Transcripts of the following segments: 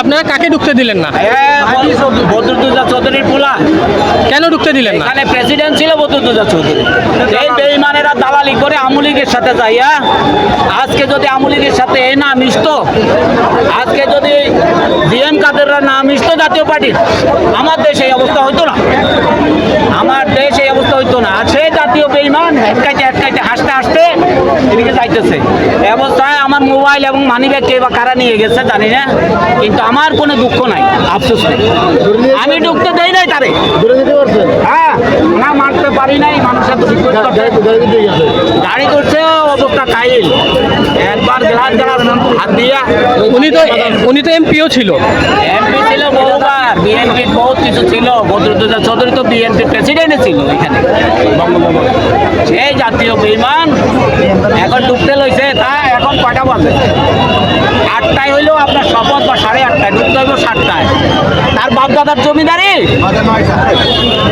আপনারা কাকে ঢুকতে দিলেন না? বদরুদ্দোজা চৌধুরীর পোলা। কেন ঢুকতে দিলেন না? এখানে প্রেসিডেন্ট ছিল বদরুদ্দোজা চৌধুরী। এই বেইমানেরা দালালি করে আমুলিগের সাথে যাইয়া আজকে যদি আমুলিগের সাথে এ না মিশতো আজকে যদি ডিএম কাদেররা না মিশতো জাতীয় পার্টির আমার দেশে এই অবস্থা হইতো না আমার দেশ এই অবস্থা হইতো না আর সেই জাতীয় বেইমান হেটকাইতে হেটকাইতে হাসতে হাসতে এদিকে যাইতেছে। অবস্থায় আমার মোবাইল এবং মানি ব্যাগ কে বা কারা নিয়ে গেছে জানি না কিন্তু আমার কোনো দুঃখ নাই আফসোস নেই। আমি ঢুকতে দেই নাই তারে। হ্যাঁ না মারতে পারি নাই মানুষের। গাড়ি করছে অবস্থা কাইল একবার গ্লাস গ্লাস হাত দিয়া। উনি তো উনি তো এমপিও ছিল। এমপি ছিল বহুবার বিএনপি বহুত কিছু ছিল। বদরুদ্দোজা চৌধুরী তো বিএনপি প্রেসিডেন্টে ছিল এখানে। বঙ্গভবন। সেই জাতীয় বিমান এখন ডুবতে লইছে তা বাজে আটটায় হইলেও আপনার শপথ বা সাড়ে আটটায়, ঢুকতে হইব সাতটায়। তার বাপদাদার জমিদারি?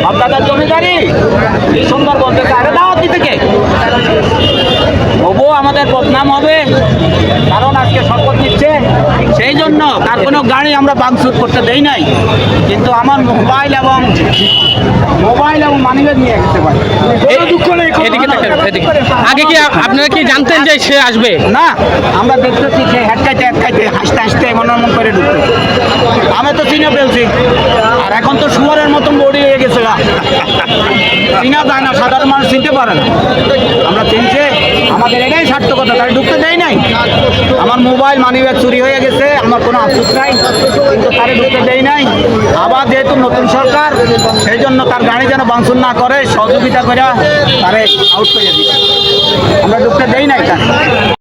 বাপদাদার জমিদারি? এই সুন্দর বলতে আরে দাওয়াত দিতে কে? তবুও আমাদের বদনাম হবে। কারণ আজকে শপথ তার কোনো গাড়ি আমরা বাংসুর করতে দেই নাই। কিন্তু আমার মোবাইল এবং মোবাইল এবং মানিব্যাগ নিয়ে এদিকে তাকান, এদিকে। আগে কি আপনারা কি জানতেন যে সে আসবে? না আমরা দেখতেছি সে হেটকাইতে হেটকাইতে হাসতে হাসতে এমন এমন করে ঢুকতে আমি তো চিনে ফেলছি। আর এখন তো শুয়ারের মতন বডি হয়ে গেছে। চিনা যায় না সাধারণ মানুষ চিনতে পারে না আমরা চিনছে আমাদের এটাই সার্থকতা তাই ঢুকতে দেয় নাই আমার মোবাইল মানি ব্যাগ চুরি হয়ে গেছে, আমার কোনো আফসোস নাই, কিন্তু তারে ঢুকতে দেয় নাই। আবার যেহেতু নতুন সরকার, সেই জন্য তার গাড়ি যেন বাংসুর না করে, সহযোগিতা করে তারে আউট করে দিচ্ছে আমরা ঢুকতে দেই নাই তার